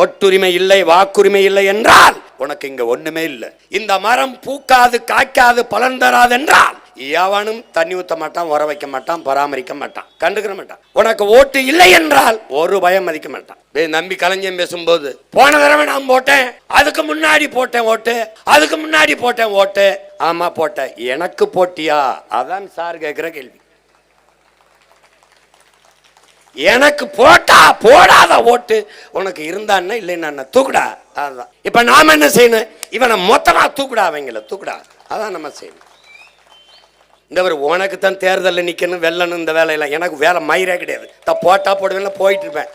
ஓட்டுரிமை இல்லை வாக்குரிமை இல்லை என்றால் உனக்கு இங்க ஒண்ணுமே இல்லை. இந்த மரம் பூக்காது காய்க்காது பலன் தராது என்றால் எவனும் தண்ணி ஊத்த மாட்டான் உர வைக்க மாட்டான் பராமரிக்க மாட்டான். கண்டுக்கிற மாட்டான். உனக்கு ஓட்டு இல்லை என்றால் ஒரு பயம் மதிக்க மாட்டான். நம்பி கலைஞன் பேசும்போது போன தடவை நான் போட்டேன் அதுக்கு முன்னாடி போட்டேன் ஓட்டு அதுக்கு முன்னாடி போட்டேன் ஓட்டு. ஆமா போட்டேன். எனக்கு போட்டியா? அதான் சார் கேட்கிற கேள்வி. எனக்கு போட்டா போடாத ஓட்டு உனக்கு இருந்தான்னா இல்லைன்னா தூக்குடா. அதுதான் இப்போ நாம் என்ன செய்யணும்? இவனை மொத்தமாக தூக்குடா அவங்கள தூக்குடா. அதான் நம்ம செய்யணும். இந்த ஒரு உனக்கு தான் தேர்தலில் நிற்கணும் வெல்லணும் இந்த வேலையெல்லாம். எனக்கு வேலை மயிரே கிடையாது. தான் போட்டா போடுவேன் போயிட்டு இருப்பேன்.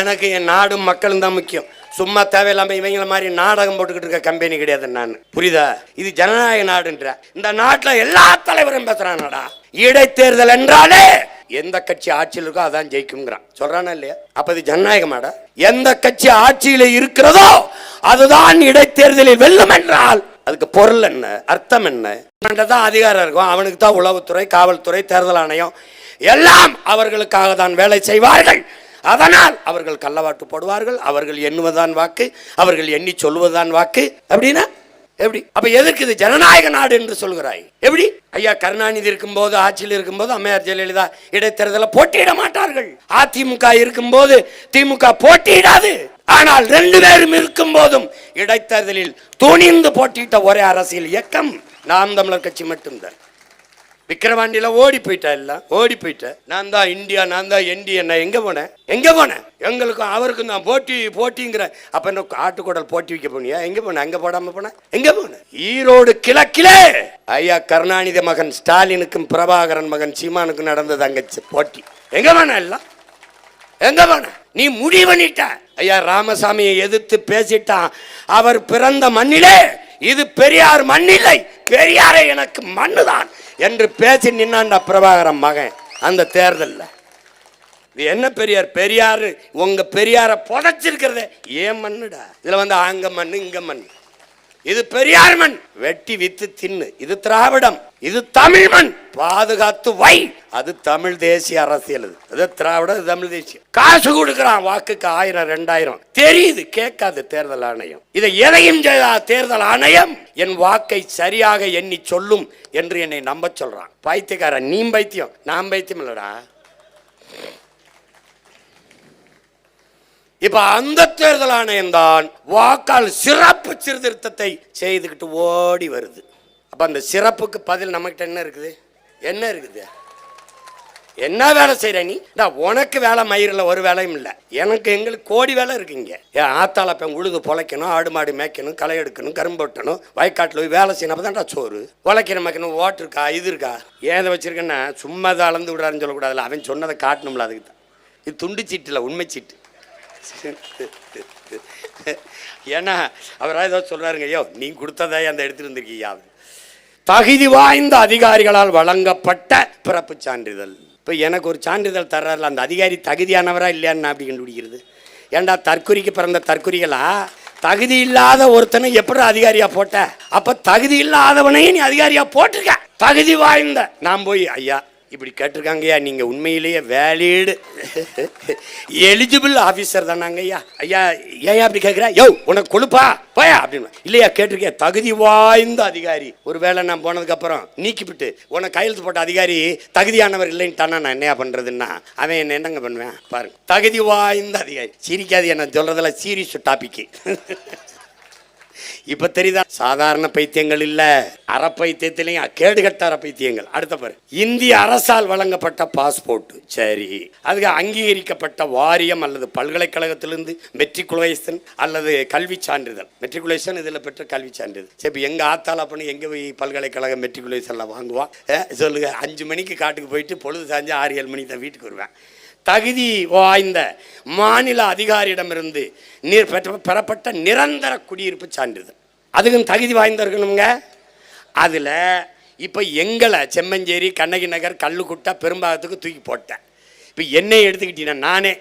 எனக்கு என் நாடும் மக்களும் தான் முக்கியம். சும்மா தேவையில்லாமல் இவங்கள மாதிரி நாடகம் போட்டுக்கிட்டு இருக்க கம்பெனி கிடையாது நான். புரியுதா? இது ஜனநாயக நாடுன்ற. இந்த நாட்டில் எல்லா தலைவரும் பேசுறானடா இடைத்தேர்தல் என்றாலே எந்த கட்சி ஆட்சியில் இருக்கோ அதான் ஜெயிக்குங்கிறான் சொல்றானா இல்லையா? அப்ப இது ஜனநாயகமாடா? எந்த கட்சி ஆட்சியில இருக்கிறதோ அதுதான் இடைத்தேர்தலில் வெல்லும் என்றால் அதுக்கு பொருள் என்ன? அர்த்தம் என்ன? தான் அதிகாரம் இருக்கும். அவனுக்கு தான் உளவுத்துறை காவல்துறை தேர்தல் ஆணையம். எல்லாம் அவர்களுக்காக தான் வேலை செய்வார்கள். அதனால் அவர்கள் கள்ளவாட்டு போடுவார்கள். அவர்கள் எண்ணுவதுதான் வாக்கு. அவர்கள் எண்ணி சொல்வதுதான் வாக்கு. அப்படின்னா எப்படி? அப்ப எதுக்கு இது ஜனநாயக நாடு என்று சொல்கிறாய்? எப்படி? ஐயா கருணாநிதி இருக்கும்போது ஆட்சியில் இருக்கும்போது அம்மையார் ஜெயலலிதா இடைத்தேர்தல போட்டியிட மாட்டார்கள். அதிமுக இருக்கும்போது திமுக போட்டியிடாது. ஆனால் ரெண்டு பேரும் இருக்கும் போதும் இடைத்தேர்தலில் துணிந்து போட்டியிட்ட ஒரே அரசியல் இயக்கம் நாம் தமிழர் கட்சி மட்டும்தான். விக்கிரவாண்டியில ஓடி போயிட்டா எல்லாம் ஓடி போயிட்டேன் நான் தான் இந்தியா நான் தான் என்டி என்ன எங்க போனேன்? எங்க போனேன்? எங்களுக்கும் அவருக்கும் தான் போட்டி போட்டிங்கிற அப்ப என்ன ஆட்டுக்குடல் போட்டி வைக்க போனியா? எங்க போனேன் அங்க போடாம போனேன் எங்க போனேன் ஈரோடு கிழக்கிலே ஐயா கருணாநிதி மகன் ஸ்டாலினுக்கும் பிரபாகரன் மகன் சீமானுக்கும் நடந்தது அங்க போட்டி. எங்க போன எல்லாம்? எங்க போன? நீ முடிவு பண்ணிட்ட. ஐயா ராமசாமியை எதிர்த்து பேசிட்டான். அவர் பிறந்த மண்ணிலே இது பெரியார் மண்ணில்லை பெரியாரே எனக்கு மண்ணுதான் என்று பேசி நின்னான்டா பிரபாகரன் மகன் அந்த தேர்தலில். இது என்ன பெரியார்? பெரியார் உங்கள் பெரியாரை புதைச்சிருக்கிறதே. ஏன் மண்ணுடா? இதில் வந்து அங்கே மண் இங்கே மண் இது பெரியார் மண். வெட்டி வித்து தின்னு. இது திராவிடம். இது தமிழ் மண். பாதுகாத்து வை. அது தமிழ் தேசிய அரசியல் இது. அது திராவிடம் இது தமிழ் தேசியம். காசு கொடுக்குறான். வாக்குக்கு ஆயிரம் ரெண்டாயிரம். தெரியுது. கேட்காது தேர்தல் ஆணையம். இதை எதையும் செய்தா தேர்தல் ஆணையம்? என் வாக்கை சரியாக எண்ணி சொல்லும் என்று என்னை நம்ப சொல்றான். பைத்தியக்காரன். நீ பைத்தியம். நான் பைத்தியம் இல்லடா. இப்ப அந்த தேர்தல் ஆணையம் தான் வாக்கால் சிறப்பு சீர்திருத்தத்தை செய்துக்கிட்டு ஓடி வருது. அப்ப அந்த சிறப்புக்கு பதில் நம்மகிட்ட என்ன இருக்குது? என்ன இருக்குது? என்ன வேலை செய்கிற நீ? நான் உனக்கு வேலை மயிரில் ஒரு வேலையும் இல்லை. எனக்கு எங்களுக்கு கோடி வேலை இருக்குங்க என் ஆத்தால பெண் உழுது பொழைக்கணும் ஆடு மாடு மேய்க்கணும் களை எடுக்கணும் கரும்பு வெட்டணும் வயக்காட்டில் போய் வேலை செய்யணும். அப்போ சோறு. உழைக்கணும் மேய்க்கணும் ஓட்டு இருக்கா இது இருக்கா? ஏதை வச்சுருக்கேன்னா சும்மா அதை அளந்து விடாருன்னு சொல்லக்கூடாதுல்ல. அவன் சொன்னதை காட்டணும்ல அதுக்கு தான். இது துண்டு சீட்டு இல்லை உண்மை சீட்டு. ஏன்னா அவராக ஏதோ சொல்றாருங்க ஐயோ நீ கொடுத்ததே அந்த எடுத்துட்டு வந்திருக்கீங்க தகுதி வாய்ந்த அதிகாரிகளால் வழங்கப்பட்ட பிறப்பு சான்றிதழ். இப்போ எனக்கு ஒரு சான்றிதழ் தர்றாருல அந்த அதிகாரி தகுதியானவரா இல்லையான்னு அப்படி கண்டுபிடிக்கிறது? ஏன்டா தற்குறிக்கு பிறந்த தற்குறிகளா? தகுதி இல்லாத ஒருத்தனை எப்படி அதிகாரியா போட்ட? அப்ப தகுதி இல்லாதவனையும் நீ அதிகாரியா போட்டிருக்க. தகுதி வாய்ந்த நான் போய் ஐயா இப்படி கேட்டிருக்காங்கய்யா நீங்கள் உண்மையிலேயே வேலிடு எலிஜிபிள் ஆஃபீஸர் தானாங்க ஐயா. ஐயா ஏன் அப்படி கேட்குற யோ உனக்கு கொழுப்பா? போயா அப்படின்னு. இல்லையா கேட்டிருக்கேன் தகுதி வாய்ந்த அதிகாரி. ஒரு வேளை நான் போனதுக்கப்புறம் நீக்கிவிட்டு உனக்கு கையெழுத்து போட்ட அதிகாரி தகுதியானவர் இல்லைன்ட்டானா நான் என்னையா பண்ணுறதுன்னா அவன் என்ன என்னங்க பண்ணுவேன்? பாருங்க. தகுதி வாய்ந்த அதிகாரி. சிரிக்காது என்ன சொல்கிறதெல்லாம் சீரியஸ் டாபிக்கு இப்ப தெரியுதா? சாதாரண பைத்தியங்கள் இல்ல. அறப்பைத்தியத்திலையும் கேடுகட்ட அறப்பைத்தியங்கள் அடுத்த பாரு. இந்திய அரசால் வழங்கப்பட்ட பாஸ்போர்ட். சரி. அதுக்கு அங்கீகரிக்கப்பட்ட வாரியம் அல்லது பல்கலைக்கழகத்திலிருந்து மெட்ரிகுலேஷன் அல்லது கல்வி சான்றிதழ். மெட்ரிகுலேஷன் இதில் பெற்ற கல்வி சான்றிதழ். சரி எங்க ஆத்தால பண்ணி எங்க போய் பல்கலைக்கழக மெட்ரிகுலேஷன்ல வாங்குவான் சொல்லுங்க. அஞ்சு மணிக்கு காட்டுக்கு போயிட்டு பொழுது சாஞ்சு ஆறு ஏழு மணிக்கு தான் வீட்டுக்கு வருவேன். தகுதி வாய்ந்த மாநில அதிகாரியிடமிருந்து நீர் பெற்ற பெறப்பட்ட நிரந்தர குடியிருப்பு சான்றிதழ். அதுக்கும் தகுதி வாய்ந்திருக்கணுங்க அதில் இப்போ எங்களை செம்மஞ்சேரி கண்ணகி நகர் கல்லுக்குட்டை பெரும்பாகத்துக்கு தூக்கி போட்டேன். இப்போ என்னை எடுத்துக்கிட்டீங்கன்னா நானே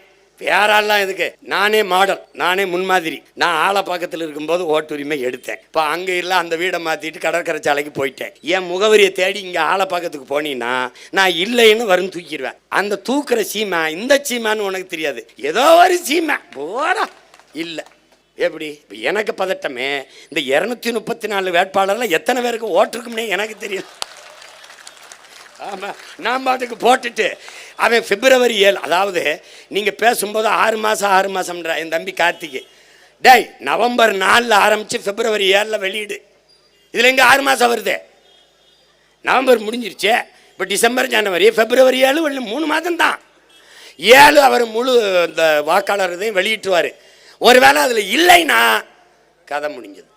வேற எதுக்கு நானே மாடல் நானே முன்மாதிரி. நான் ஆலப்பாக்கத்தில் இருக்கும்போது ஓட்டுரிமை எடுத்தேன். இப்போ அங்கே இல்லை அந்த வீடை மாற்றிட்டு கடற்கரை சாலைக்கு போயிட்டேன். என் முகவரியை தேடி இங்கே ஆலப்பாக்கத்துக்கு போனீங்கன்னா நான் இல்லைன்னு வரும் தூக்கிடுவேன். அந்த தூக்குற சீமா இந்த சீமான்னு உனக்கு தெரியாது. ஏதோ ஒரு சீமா. போடா. இல்லை. எப்படி? இப்போ எனக்கு பதட்டமே இந்த இரநூத்தி முப்பத்தி நாலு வேட்பாளரில் எத்தனை பேருக்கு ஓட்டிருக்கும்னே எனக்கு தெரியும் ஆமாம் நான் பாட்டுக்கு போட்டுட்டு அவன் பிப்ரவரி ஏழு அதாவது நீங்கள் பேசும்போது ஆறு மாதம் ஆறு மாதம்ன்ற என் தம்பி கார்த்திகை டேய் நவம்பர் நாலில் ஆரம்பித்து பிப்ரவரி ஏழில் வெளியீடு. இதில் எங்கே ஆறு மாதம் வருது? நவம்பர் முடிஞ்சிருச்சு இப்போ டிசம்பர் ஜனவரி பிப்ரவரி ஏழு மூணு மாதம் தான் ஏழு அவர் முழு இந்த வாக்காளர் இதையும் வெளியிட்டுவார் ஒருவேளை அதில் இல்லைன்னா கதை முடிஞ்சது.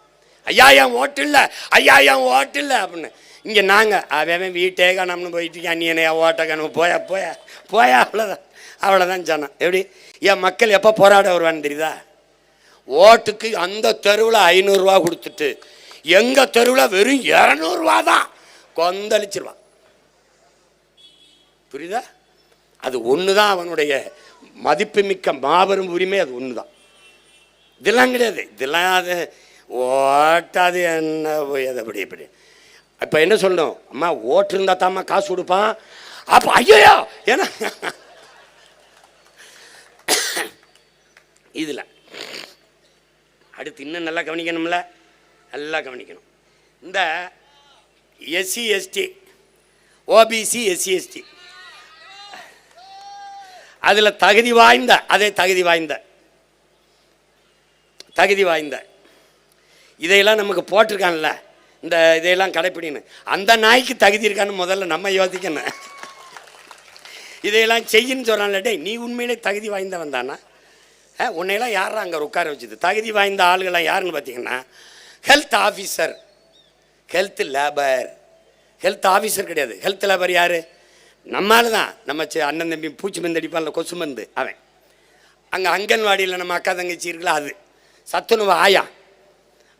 ஐயா என் ஓட்டு இல்லை ஐயா என் ஓட்டு இல்லை அப்படின்னு. இங்கே நாங்கள் அவன் வீட்டே காணாமனு போயிட்டு நீ ஓட்டை ஓட்ட காணும்? போயா போயா போயா அவ்வளோதான் அவ்வளோதான் சொன்னான். எப்படி? என் மக்கள் எப்போ போராட வருவான்னு தெரியுதா? ஓட்டுக்கு அந்த தெருவில் ஐநூறுரூவா கொடுத்துட்டு எங்கள் தெருவில் வெறும் இரநூறுவா தான் கொந்தளிச்சிருவான். புரியுதா? அது ஒன்று தான் அவனுடைய மதிப்புமிக்க மாபெரும் உரிமை அது ஒன்று தான் இதெல்லாம் கிடையாது. இதெல்லாம் அது ஓட்டாது என்ன போய் அது அப்படி இப்படி இப்போ என்ன சொல்லணும்? அம்மா ஓட்டு இருந்தால் தாம்மா காசு கொடுப்பான் அப்போ ஐயோ ஏன்னா இதில். அடுத்து இன்னும் நல்லா கவனிக்கணும்ல? நல்லா கவனிக்கணும். இந்த SC ST OBC SC ST. அதில் தகுதி வாய்ந்த அதே தகுதி வாய்ந்த. தகுதி வாய்ந்த. இதையெல்லாம் நமக்கு போட்டிருக்கான்ல? இந்த இதையெல்லாம் கடைப்பிடின்னு. அந்த நாய்க்கு தகுதி இருக்கான்னு முதல்ல நம்ம யோசிக்கணும். இதையெல்லாம் செய்யின்னு சொல்கிறான்ல டே நீ உண்மையிலே தகுதி வாய்ந்தவன் தானா? ஆ, உன்னையெல்லாம் யாரா அங்கே உட்கார வச்சுது? தகுதி வாய்ந்த ஆளுகள்லாம் யாருன்னு பார்த்தீங்கன்னா health officer health labour health officer கிடையாது. ஹெல்த் லேபர் யார்? நம்மால் தான். நம்ம அண்ணன் தம்பி பூச்சி மருந்து அடிப்பான்ல கொசு மருந்து அவன். அங்கே அங்கன்வாடியில் நம்ம அக்கா தங்கச்சி இருக்குல்ல அது. சத்துணவு ஆயா.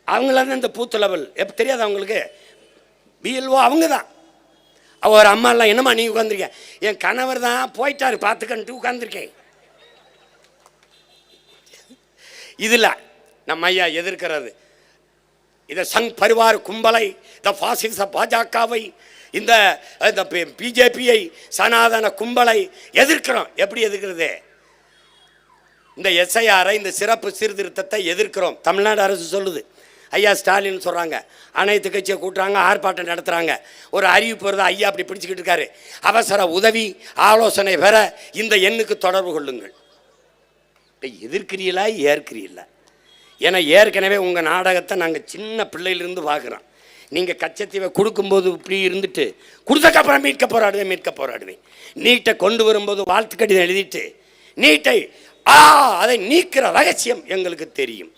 அவங்கள தான் இந்த பூத்து லெவல் எப்போ தெரியாது அவங்களுக்கு? பிஎல்ஓ அவங்க தான் அவ ஒரு அம்மாலாம் என்னம்மா நீ உட்காந்துருக்கேன் என் கணவர் தான் போயிட்டாரு பார்த்துக்கன்ட்டு உட்காந்துருக்கேன் இதில் நம்ம ஐயா எதிர்க்கிறது இதை சங் பரிவார் கும்பலை இந்த பாசிச பாஜகவை இந்த இந்த பிஜேபியை சனாதன கும்பலை எதிர்க்கிறோம். எப்படி எதிர்க்கிறது? இந்த எஸ்ஐஆரை இந்த சிறப்பு சீர்திருத்தத்தை எதிர்க்கிறோம். தமிழ்நாடு அரசு சொல்லுது ஐயா ஸ்டாலின் சொல்கிறாங்க அனைத்து கட்சியை கூட்டுறாங்க ஆர்ப்பாட்டம் நடத்துகிறாங்க ஒரு அறிவிப்பு வருது ஐயா அப்படி பிடிச்சிக்கிட்டு இருக்காரு. அவசர உதவி ஆலோசனை பெற இந்த எண்ணுக்கு தொடர்பு கொள்ளுங்கள். இப்போ எதிர்க்கிறீங்களா ஏற்கிறீங்களா ஏன்னா ஏற்கனவே உங்கள் நாடகத்தை நாங்கள் சின்ன பிள்ளையிலிருந்து பார்க்குறோம். நீங்கள் கச்சத்தீவை கொடுக்கும்போது இப்படி இருந்துட்டு கொடுத்தக்கப்புறம் மீட்க போராடுவேன் மீட்க போராடுவேன். நீட்டை கொண்டு வரும்போது வாழ்த்து கடிதம் எழுதிட்டு நீட்டை ஆ அதை நீக்கிற ரகசியம் எங்களுக்கு தெரியும்.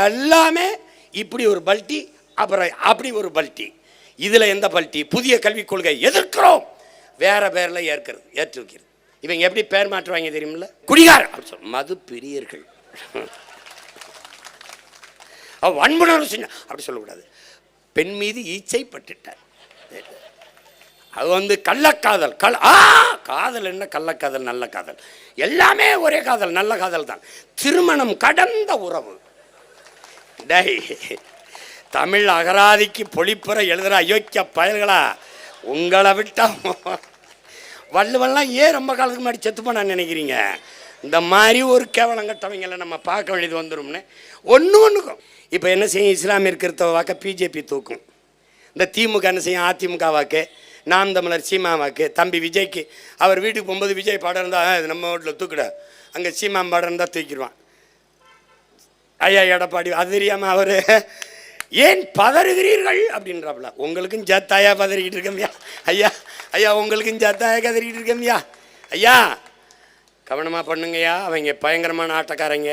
எல்லாமே இப்படி ஒரு பல்ட்டி அப்புறம் அப்படி ஒரு பல்ட்டி இதில் எந்த பல்ட்டி புதிய கல்விக் கொள்கை எதிர்க்கிறோம். வேற பேரில் ஏற்கிறது ஏற்று வைக்கிறது இவங்க எப்படி பேர் மாற்றுவாங்க தெரியுமில்ல? குடிகார். அப்படி சொல் மது பிரியர்கள். அவ வன்புணர்வு செஞ்ச அப்படி சொல்லக்கூடாது. பெண் மீது ஈச்சை பட்டுட்டார் அது வந்து கள்ளக்காதல் கல் ஆ காதல் என்ன? கள்ளக்காதல் நல்ல காதல். எல்லாமே ஒரே காதல் நல்ல காதல் தான். திருமணம் கடந்த உறவு. டேய் தமிழ் அகராதிக்கு பொழிப்புற எழுதுகிற அயோக்கிய பயல்களா உங்களை விட்டா வள்ளுவெல்லாம் ஏன் ரொம்ப காலத்துக்கு முன்னாடி செத்து போனான்னு நினைக்கிறீங்க? இந்த மாதிரி ஒரு கேவலம் கட்டவங்களை நம்ம பார்க்க வேண்டியது வந்துடும்னு ஒன்று ஒன்றுக்கும் இப்போ என்ன செய்யும்? இஸ்லாமிய கிறிஸ்தவ வாக்க பிஜேபி தூக்கும். இந்த திமுக என்ன செய்யும்? அதிமுக வாக்கு நாம் தமிழர் சீமா வாக்கு தம்பி விஜய்க்கு அவர் வீட்டுக்கு போகும்போது விஜய் பாடம் இருந்தால் நம்ம வீட்டில் தூக்கிட. அங்கே சீமான் பாடம் இருந்தால் தூக்கிடுவான். ஐயா எடப்பாடி அது தெரியாமல் அவர் ஏன் பதறுகிறீர்கள்? அப்படின்றாப்புல. உங்களுக்கும் ஜத்தாயா பதறிக்கிட்டு இருக்கமியா ஐயா. ஐயா உங்களுக்கும் ஜத்தாயா கதறிக்கிட்டு இருக்கமியா ஐயா. கவனமாக பண்ணுங்கய்யா அவங்க பயங்கரமான ஆட்டக்காரங்க.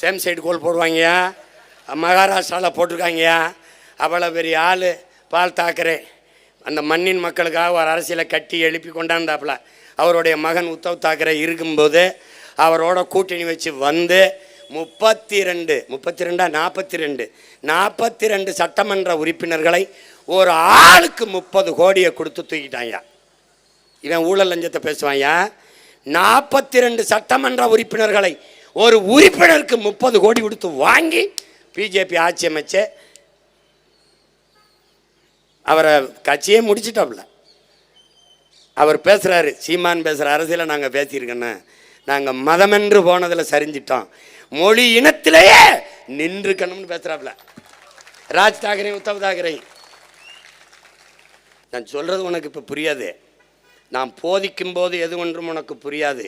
சேம் சைடு கோல் போடுவாங்கய்யா மகாராஷ்டிராவில் போட்டிருக்காங்கய்யா அவ்வளோ பெரிய ஆள் பால் தாக்கரே. அந்த மண்ணின் மக்களுக்காக ஒரு அரசியலை கட்டி எழுப்பி கொண்டாந்தாப்புல. அவருடைய மகன் உத்தவ் தாக்கரே இருக்கும்போது அவரோட கூட்டணி வச்சு வந்து முப்பத்தி ரெண்டு முப்பத்தி ரெண்டா நாற்பத்தி ரெண்டு நாற்பத்தி ரெண்டு சட்டமன்ற உறுப்பினர்களை ஒரு ஆளுக்கு முப்பது கோடியை கொடுத்து தூக்கிட்டாயா இவன் ஊழல் லஞ்சத்தை பேசுவாயா நாற்பத்தி ரெண்டு சட்டமன்ற உறுப்பினர்களை ஒரு உறுப்பினருக்கு முப்பது கோடி கொடுத்து வாங்கி பிஜேபி ஆட்சி அமைச்ச அவரை கட்சியே முடிச்சிட்டோம்ல அவர் பேசுகிறாரு சீமான் பேசுகிற அரசியலை நாங்கள் பேசியிருக்கோன்னு. நாங்கள் மதமென்று போனதில் சரிஞ்சிட்டோம். மொழி இனத்திலேயே நின்றுக்கணும்னு பேசுறாப்ல ராஜ் தாக்கரே உத்தவ் தாக்கரே நான் சொல்றது உனக்கு இப்போ புரியாது. நான் போதிக்கும் போது எது ஒன்றும் உனக்கு புரியாது.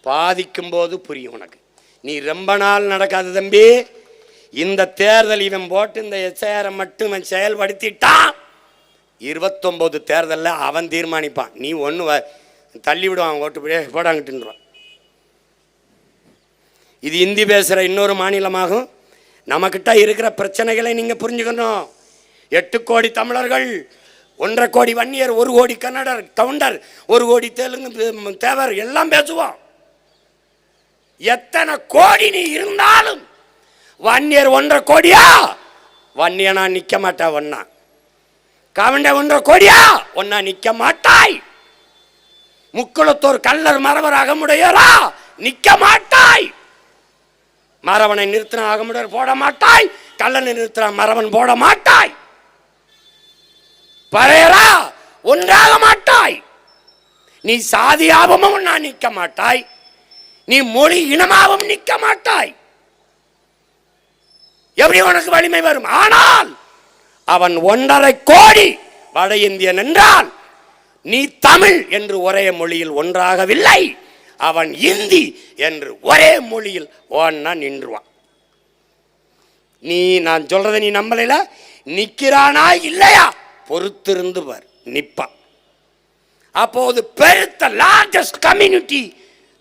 பாதிக்கும் போது புரியும் உனக்கு. நீ ரொம்ப நாள் நடக்காது தம்பி. இந்த தேர்தல் இவன் போட்டு இந்த எஸ்ஐஆரை மட்டும் இவன் செயல்படுத்திட்டான். இருபத்தொம்போது தேர்தலில் அவன் தீர்மானிப்பான். நீ ஒன்று தள்ளி விடுவான் ஓட்டு போட போடாங்கிட்டுருவான் இது இந்தி பேசுகிற இன்னொரு மாநிலமாகும். நம்மக்கிட்ட இருக்கிற பிரச்சனைகளை நீங்கள் புரிஞ்சுக்கணும். எட்டு கோடி தமிழர்கள் ஒன்றரை கோடி வன்னியர் ஒரு கோடி கன்னடர் கவுண்டர் ஒரு கோடி தெலுங்கு தேவர் எல்லாம் பேசுவோம். எத்தனை கோடி நீ இருந்தாலும் வன்னியர் ஒன்றரை கோடியா? வன்னியனா நிற்க மாட்டா ஒன்னா. கவுண்ட ஒன்றரை கோடியா? ஒன்னா நிற்க மாட்டாய். முக்குளத்தோர் கல்லர் மரவர் அகமுடையரா? நிற்க மாட்டாய். மரவனை நிறுத்தின ஆகமுடர் போட மாட்டாய் கல்லனை நிறுத்தின மரவன் போட மாட்டாய். பறையரா ஒன்றாக மாட்டாய். நீ சாதியாபமும் நான் நிற்க மாட்டாய். நீ மொழி இனமாகவும் நிற்க மாட்டாய். எப்படி உனக்கு வலிமை வரும்? ஆனால் அவன் ஒன்றரை கோடி வட இந்தியன் என்றால் நீ தமிழ் என்று ஒரே மொழியில் ஒன்றாகவில்லை. அவன் இந்தி என்று ஒரே மொழியில் ஓன்னா நின்றுவான். நீ நான் சொல்றதை நீ நம்மளையில நிற்கிறானா இல்லையா? பொறுத்திருந்து பார் நிற்பான் அப்போது பெருத்த லார்ஜஸ்ட் கம்யூனிட்டி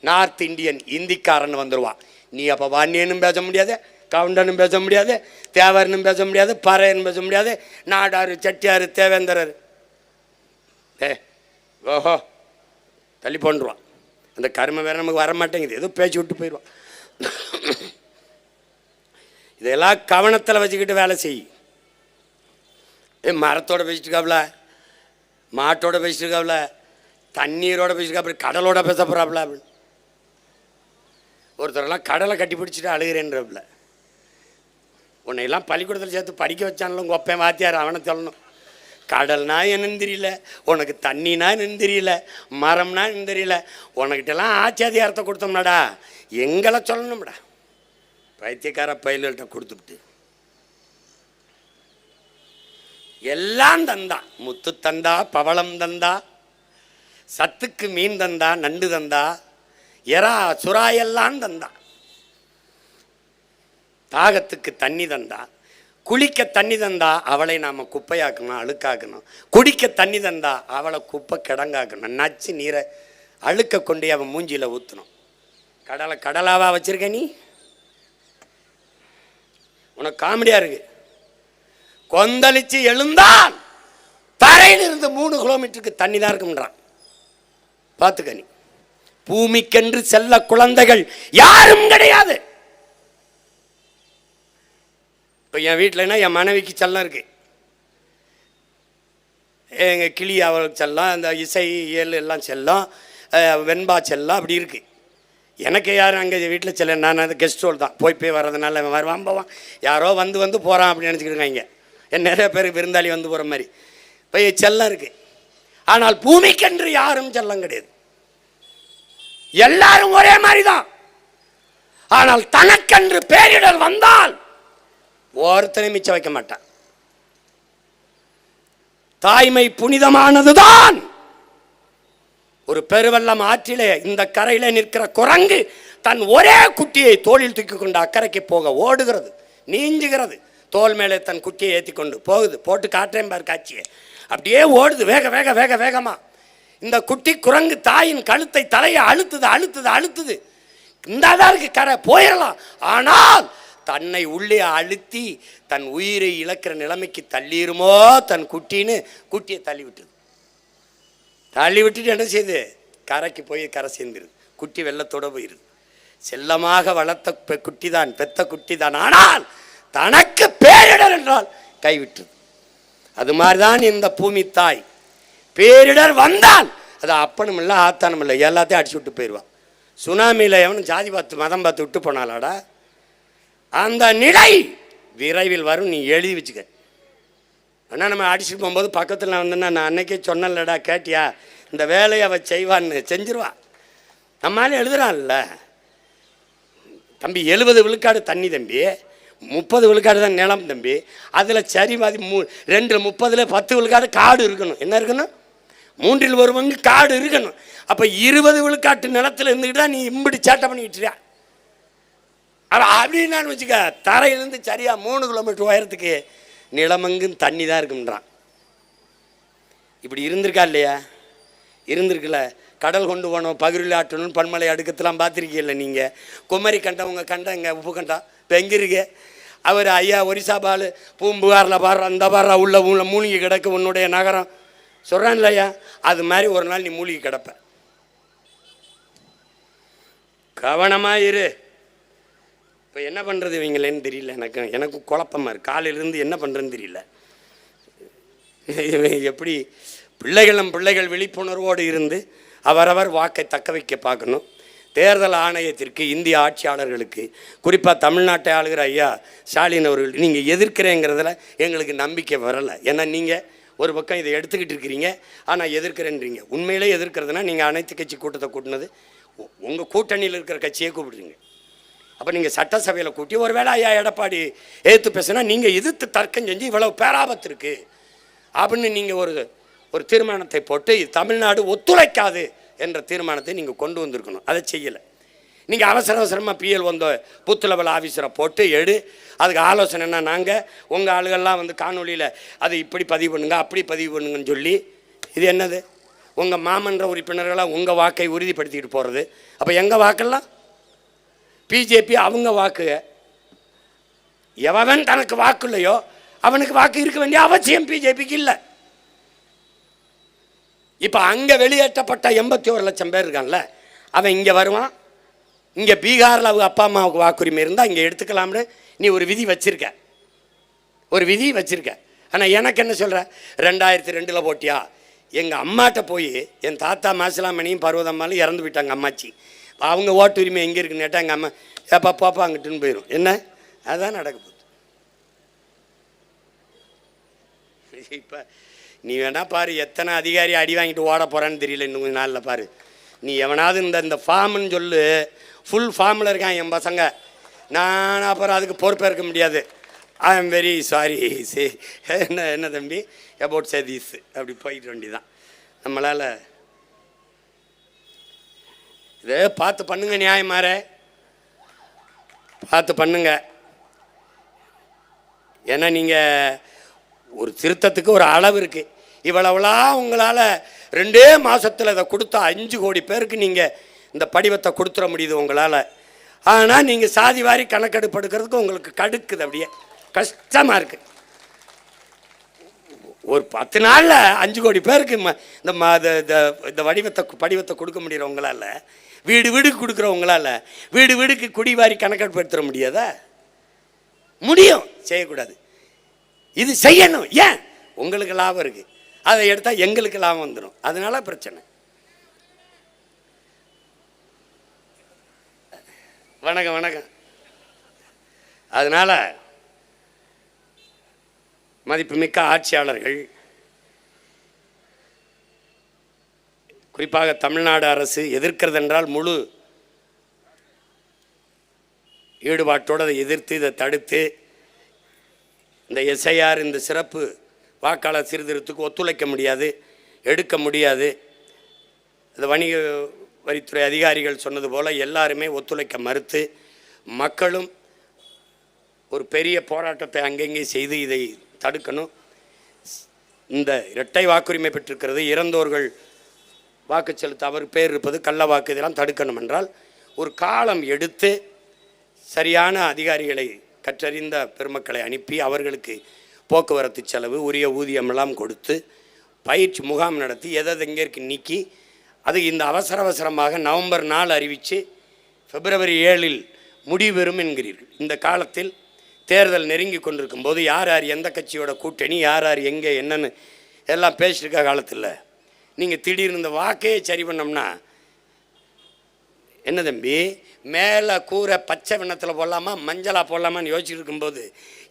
நார்த் இந்தியன் இந்திக்காரன் வந்துடுவான் நீ அப்போ வாணியனும் பேச முடியாது கவுண்டனும் பேச முடியாது தேவரனும் பேச முடியாது பறையனும் பேச முடியாது நாடாரு செட்டியார் தேவேந்திரர். ஏ ஓஹோ தள்ளி போன்றுவான். அந்த கருமை வேற நமக்கு வர மாட்டேங்குது ஏதோ பேச்சு விட்டு போயிடுவோம் இதெல்லாம் கவனத்தில் வச்சுக்கிட்டு வேலை செய். ஏ மரத்தோட பேசிட்டுருக்காப்ல மாட்டோட பேசிட்டுருக்காப்ல தண்ணீரோட பேசிட்டு கடலோட பேச போகிறாப்புல அப்படின்னு. ஒருத்தரெல்லாம் கடலை கட்டி பிடிச்சிட்டு அழுகிறேன்றப்பில் உன்னையெல்லாம் பள்ளிக்கூடத்தில் சேர்த்து படிக்க வச்சான்ல உங்கள் ஒப்பன் வாத்தியார் அவனை சொல்லணும். கடல்னா என்னன்னு தெரியல உனக்கு தண்ணினா என்னன்னு தெரியல மரம்னா என்னன்னு தெரியல. உனக்கிட்டலாம் ஆச்சாதிகாரத்தை கொடுத்தோம்னாடா. எங்களை சொல்லணும்டா. பைத்தியக்கார பயில்கள்கிட்ட கொடுத்துட்டு. எல்லாம் தந்தா. முத்து தந்தா பவளம் தந்தா சத்துக்கு மீன் தந்தா நண்டு தந்தா எறா சுறா எல்லாம் தந்தா. தாகத்துக்கு தண்ணி தந்தா. குளிக்க தண்ணி தந்தா அவளை நாம் குப்பையாக்கணும் அழுக்காக்கணும். குடிக்க தண்ணி தந்தா அவளை குப்பை கிடங்காக்கணும். நச்சு நீரை அழுக்க கொண்டு அவன் மூஞ்சியில் ஊற்றணும் கடலை கடலாவா வச்சிருக்க நீ? உனக்கு காமெடியாக இருக்கு. கொந்தளிச்சு எழுந்தால் தரையிலிருந்து மூணு கிலோமீட்டருக்கு தண்ணி தான் இருக்கும்ன்றான். பார்த்துக்க நீ. பூமிக்கென்று செல்ல குழந்தைகள் யாரும் கிடையாது. இப்போ என் வீட்டிலனா என் மனைவிக்கு செல்லம் இருக்குது எங்கள் கிளி அவளுக்கு செல்லம் அந்த இசை இயல் எல்லாம் செல்லம் வெண்பா செல்லம் அப்படி இருக்குது எனக்கு யாரும் அங்கே வீட்டில் செல்ல? நான் அது கெஸ்ட் ஹோல் தான். போய் போய் வர்றதுனால வருவான் போவான். யாரோ வந்து வந்து போகிறான் அப்படின்னு நினச்சிக்கிட்டு இருக்காங்க. என் நிறைய பேர் விருந்தாளி வந்து போகிற மாதிரி. இப்போ செல்லம் இருக்குது ஆனால் பூமிக்கென்று யாரும் செல்லம் கிடையாது. எல்லாரும் ஒரே மாதிரி தான் ஆனால் தனக்கென்று பேரிடர் வந்தால் ஒருத்தனையும் மிச்சம் வைக்க மாட்டான். தாய்மை புனிதமானதுதான். ஒரு பெருவெள்ளம் ஆற்றிலே இந்த கரையிலே நிற்கிற குரங்கு தன் ஒரே குட்டியை தோளில் தூக்கி கொண்டு அக்கறைக்கு போக ஓடுகிறது நீஞ்சுகிறது. தோல் மேலே தன் குட்டியை ஏற்றி கொண்டு போகுது. போட்டு காட்டுறேன் பார் காட்சியை. அப்படியே ஓடுது. வேக வேக வேக வேகமா. இந்த குட்டி குரங்கு தாயின் கழுத்தை தலையை அழுத்துது அழுத்துது அழுத்துது. இந்த இருக்கு கரை போயிடலாம் ஆனால் தன்னை உள்ளே அழுத்தி தன் உயிரை இழக்கிற நிலைமைக்கு தள்ளிருமோ தன் குட்டின்னு குட்டியை தள்ளி விட்டுது தள்ளி விட்டுட்டு என்ன செய்யுது கரைக்கு போய் கரை சேர்ந்துருது குட்டி வெள்ளத்தோட போயிருது செல்லமாக வளர்த்த பெ- குட்டிதான் பெத்த குட்டி தான் ஆனால் தனக்கு பேரிடர் என்றால் கைவிட்டுது அது மாதிரிதான் இந்த பூமி தாய். பேரிடர் வந்தால் அது அப்பனும் இல்லை ஆத்தானும் இல்லை எல்லாத்தையும் அடிச்சு விட்டு போயிடுவான் சுனாமியில் எவனும் ஜாதி பார்த்து மதம் பார்த்து விட்டு போனாலாடா? அந்த நிலை விரைவில் வரும். நீ எழுதி வச்சுக்க. ஆனால் நம்ம அடிச்சுட்டு போகும்போது பக்கத்தில் வந்தேன்னா நான் அன்னைக்கே சொன்னேன்லடா கேட்டியா? இந்த வேலையை அவள் செய்வான்னு செஞ்சிருவா. நம்மளால எழுதுறான்ல. தம்பி எழுபது விழுக்காடு தண்ணி தம்பி முப்பது விழுக்காடு தான் நிலம் தம்பி. அதில் சரி மாதிரி மூ ரெண்டு முப்பதில் பத்து விழுக்காடு காடு இருக்கணும். என்ன இருக்கணும்? மூன்றில் ஒரு பங்கு காடு இருக்கணும். அப்போ இருபது விழுக்காட்டு நிலத்தில் இருந்துக்கிட்டு தான் நீ இம்பிடி சேட்டை பண்ணிக்கிட்டுறியா ஆனால் அப்படின்னு வச்சுக்க தரையிலேருந்து சரியாக மூணு கிலோமீட்டர் உயரத்துக்கு நிலமங்கும் தண்ணி தான் இருக்குன்றான் இப்படி இருந்திருக்கா இல்லையா? இருந்திருக்குல்ல. கடல் கொண்டு போனோம் பகிரில் ஆட்டணும் பன்மலை அடுக்கத்தெல்லாம் பார்த்துருக்கீல்ல நீங்கள் குமரி கண்டம் உங்கள் உப்பு கண்டா இப்போ எங்கே இருக்கு? அவர் ஐயா ஒரிசா பால் பூம்புகாரில் பாடுற அந்த பாடுற உள்ள உள்ள மூலிகை கிடக்கு உன்னுடைய நகரம். சொல்கிறான்ல ஐயா அது மாதிரி ஒரு நாள் நீ மூலிகை கிடப்ப. கவனமாக இரு. இப்போ என்ன பண்ணுறது இவங்களேன்னு தெரியல எனக்கு. எனக்கு குழப்பமா இருக்குது காலையிலேருந்து என்ன பண்ணுறதுன்னு தெரியல. எப்படி பிள்ளைகள் நம் பிள்ளைகள் விழிப்புணர்வோடு இருந்து அவரவர் வாக்கை தக்க வைக்க பார்க்கணும். தேர்தல் ஆணையத்திற்கு இந்திய ஆட்சியாளர்களுக்கு குறிப்பாக தமிழ்நாட்டை ஆளுகிற ஐயா ஸ்டாலின் அவர்கள் நீங்கள் எதிர்க்கிறேங்கிறதுல எங்களுக்கு நம்பிக்கை வரலை. ஏன்னா நீங்கள் ஒரு பக்கம் இதை எடுத்துக்கிட்டு இருக்கிறீங்க ஆனால் எதிர்க்கிறேன்றீங்க. உண்மையிலே எதிர்க்கிறதுனா நீங்கள் அனைத்து கட்சி கூட்டத்தை கூட்டினது உங்கள் கூட்டணியில் இருக்கிற கட்சியே கூப்பிடுறீங்க. அப்போ நீங்கள் சட்டசபையில் கூட்டி ஒருவேளை ஐயா எடப்பாடி ஏற்று பேசுனா நீங்கள் எதிர்த்து தர்க்கம் செஞ்சு இவ்வளவு பேராபத்து இருக்குது அப்படின்னு நீங்கள் ஒரு ஒரு தீர்மானத்தை போட்டு இது தமிழ்நாடு ஒத்துழைக்காது என்ற தீர்மானத்தை நீங்கள் கொண்டு வந்திருக்கணும். அதை செய்யலை. நீங்கள் அவசர அவசரமாக பிஎல் வந்த பூத் லெவல் ஆஃபீஸரை போட்டு எடு. அதுக்கு ஆலோசனைனா நாங்கள் உங்கள் ஆளுகள்லாம் வந்து காணொலியில் அதை இப்படி பதிவு பண்ணுங்க அப்படி பதிவு பண்ணுங்கன்னு சொல்லி இது என்னது? உங்கள் மாமன்ற உறுப்பினர்களாக உங்கள் வாக்கை உறுதிப்படுத்திக்கிட்டு போகிறது அப்போ எங்கள் வாக்கெல்லாம்? பிஜேபி அவங்க வாக்கு. எவன் தனக்கு வாக்கு இல்லையோ அவனுக்கு வாக்கு இருக்க வேண்டிய அவசியம் பிஜேபிக்கு இல்லை. இப்போ அங்கே வெளியேற்றப்பட்ட எண்பத்தி ஒரு லட்சம் பேர் இருக்கான்ல அவன் இங்கே வருவான். இங்கே பீகாரில் அவங்க அப்பா அம்மாவுக்கு வாக்குரிமை இருந்தால் இங்கே எடுத்துக்கலாம்னு நீ ஒரு விதி வச்சிருக்க. ஒரு விதி வச்சிருக்க. ஆனால் எனக்கு என்ன சொல்கிற ரெண்டாயிரத்தி ரெண்டில் போட்டியா? எங்கள் அம்மாட்ட போய் என் தாத்தா மாசிலாமணியும் பர்வதம்மாலும் இறந்து போயிட்டாங்க அம்மாச்சி. அவங்க ஓட்டு உரிமை எங்கே இருக்குன்னு கேட்டால் எங்கள் அம்மா ஏப்பா பாப்பா அங்கிட்டுன்னு போயிடும் என்ன? அதுதான் நடக்க போகுது. இப்போ நீ வேணா பாரு எத்தனை அதிகாரி அடி வாங்கிட்டு ஓட போகிறான்னு தெரியல இன்னும் கொஞ்ச நாளில் பாரு. நீ எவனாவது இந்த இந்த ஃபார்ம்னு சொல்லு. ஃபுல் ஃபார்மில் இருக்கான் என் பசங்க. நான் அப்புறம் அதுக்கு பொறுப்பேற்க முடியாது. ஐ எம் வெரி சாரி சே என்ன என்ன தம்பி? அபவுட் சதீஸ் அப்படி போயிட்டு வேண்டிதான். நம்மளால் இதே பார்த்து பண்ணுங்க நியாயமாற. பார்த்து பண்ணுங்க. ஏன்னா நீங்கள் ஒரு திருத்தத்துக்கு ஒரு அளவு இருக்குது இவ்வளவுலாம் உங்களால் ரெண்டே மாதத்தில் இதை கொடுத்தா அஞ்சு கோடி பேருக்கு நீங்கள் இந்த படிவத்தை கொடுத்துட முடியுது உங்களால். ஆனால் நீங்கள் சாதி வாரி கணக்கெடுப்பு எடுக்கிறதுக்கு உங்களுக்கு கடுக்குது அப்படியே. கஷ்டமாக இருக்குது ஒரு பத்து நாளில் அஞ்சு கோடி பேருக்கு ம- இந்த இந்த- இந்த- வடிவத்தை படிவத்தை கொடுக்க முடியல உங்களால் வீடு வீடுக்கு கொடுக்குறவங்களால வீடு வீடுக்கு குடிவாரி கணக்கெடுப்பு எடுத்துட முடியாதா? முடியும். செய்யக்கூடாது. இது செய்யணும். ஏன்? உங்களுக்கு லாபம் இருக்கு. அதை எடுத்தால் எங்களுக்கு லாபம் வந்துடும் அதனால பிரச்சனை. வணக்கம் வணக்கம். அதனால மதிப்புமிக்க ஆட்சியாளர்கள் குறிப்பாக தமிழ்நாடு அரசு எதிர்க்கிறது என்றால் முழு ஈடுபாட்டோடு அதை எதிர்த்து இதை தடுத்து இந்த எஸ்ஐஆர் இந்த சிறப்பு வாக்காளர் சீர்திருத்தத்துக்கு ஒத்துழைக்க முடியாது எடுக்க முடியாது. இந்த வணிக வரித்துறை அதிகாரிகள் சொன்னது போல் எல்லாருமே ஒத்துழைக்க மறுத்து மக்களும் ஒரு பெரிய போராட்டத்தை அங்கங்கே செய்து இதை தடுக்கணும். இந்த இரட்டை வாக்குரிமை பெற்றிருக்கிறது. இறந்தோர்கள் வாக்கு செலுத்த அவர் பேர் இருப்பது கள்ள வாக்கு இதெல்லாம் தடுக்கணும் என்றால் ஒரு காலம் எடுத்து சரியான அதிகாரிகளை கற்றறிந்த பெருமக்களை அனுப்பி அவர்களுக்கு போக்குவரத்து செலவு உரிய ஊதியம் எல்லாம் கொடுத்து பயிற்சி முகாம் நடத்தி எதை எங்கேருக்கு நீக்கி அது இந்த அவசர அவசரமாக நவம்பர் நாலு அறிவித்து பிப்ரவரி ஏழில் முடிவெறும் என்கிறீர்கள். இந்த காலத்தில் தேர்தல் நெருங்கி கொண்டிருக்கும் போது யார் யார் எந்த கட்சியோட கூட்டணி யார் யார் எங்கே என்னென்னு எல்லாம் பேசியிருக்க காலத்தில் நீங்கள் திடீர்னு இந்த வாக்கையே சரி பண்ணோம்னா என்ன தம்பி மேலே கூரை பச்சை வண்ணத்தில் போடலாமா மஞ்சளாக போடலாமான்னு யோசிச்சுட்டு இருக்கும்போது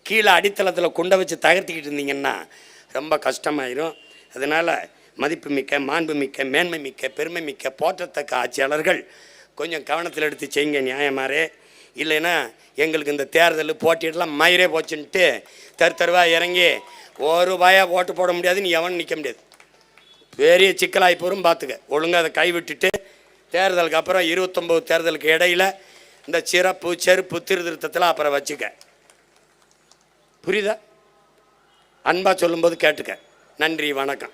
கீழே அடித்தளத்தில் குண்டை வச்சு தகர்த்திக்கிட்டு இருந்தீங்கன்னா ரொம்ப கஷ்டமாயிரும். அதனால் மதிப்புமிக்க மாண்புமிக்க மேன்மை மிக்க பெருமை மிக்க போற்றத்தக்க ஆட்சியாளர்கள் கொஞ்சம் கவனத்தில் எடுத்து செய்யுங்க நியாயமாரே இல்லைன்னா எங்களுக்கு இந்த தேர்தல் போட்டியெல்லாம் மயிரே போச்சுன்ட்டு தரு தருவாக இறங்கி ஒரு ரூபாயாக ஓட்டு போட முடியாது நீ எவன் நிற்க முடியாது. பெரிய சிக்கலாகி போரும் பார்த்துக்க. ஒழுங்காக அதை கைவிட்டுட்டு தேர்தலுக்கு அப்புறம் இருபத்தொம்போது தேர்தலுக்கு இடையில இந்த சிறப்பு செருப்பு திருத்திருத்தத்தில் அப்புறம் வச்சுக்க. புரியுதா? அன்பாக சொல்லும்போது கேட்டுக்க. நன்றி வணக்கம்.